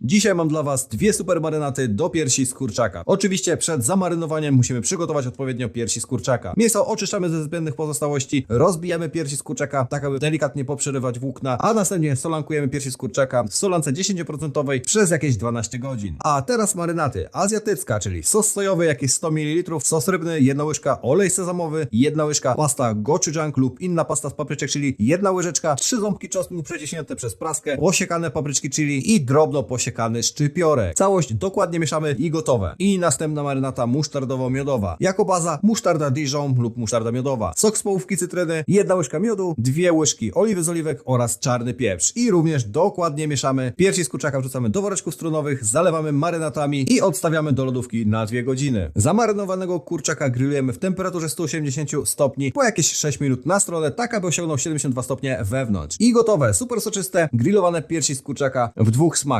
Dzisiaj mam dla Was dwie super marynaty do piersi z kurczaka. Oczywiście przed zamarynowaniem musimy przygotować odpowiednio piersi z kurczaka. Mięso oczyszczamy ze zbędnych pozostałości, rozbijamy piersi z kurczaka, tak aby delikatnie poprzerywać włókna, a następnie solankujemy piersi z kurczaka w solance 10% przez jakieś 12 godzin. A teraz marynaty. Azjatycka, czyli sos sojowy jakieś 100 ml, sos rybny, jedna łyżka, olej sezamowy, jedna łyżka pasta gochujang lub inna pasta z papryczek, czyli jedna łyżeczka, trzy ząbki czosnku przeciśnięte przez praskę, posiekane papryczki chili i drobno posiekany szczypiorek. Całość dokładnie mieszamy i gotowe. I następna marynata musztardowo-miodowa. Jako baza musztarda Dijon lub musztarda miodowa. Sok z połówki cytryny, jedna łyżka miodu, dwie łyżki oliwy z oliwek oraz czarny pieprz. I również dokładnie mieszamy. Piersi z kurczaka wrzucamy do woreczków strunowych, zalewamy marynatami i odstawiamy do lodówki na dwie godziny. Zamarynowanego kurczaka grillujemy w temperaturze 180 stopni po jakieś 6 minut na stronę, tak aby osiągnął 72 stopnie wewnątrz. I gotowe, super soczyste, grillowane piersi z kurczaka w dwóch smakach.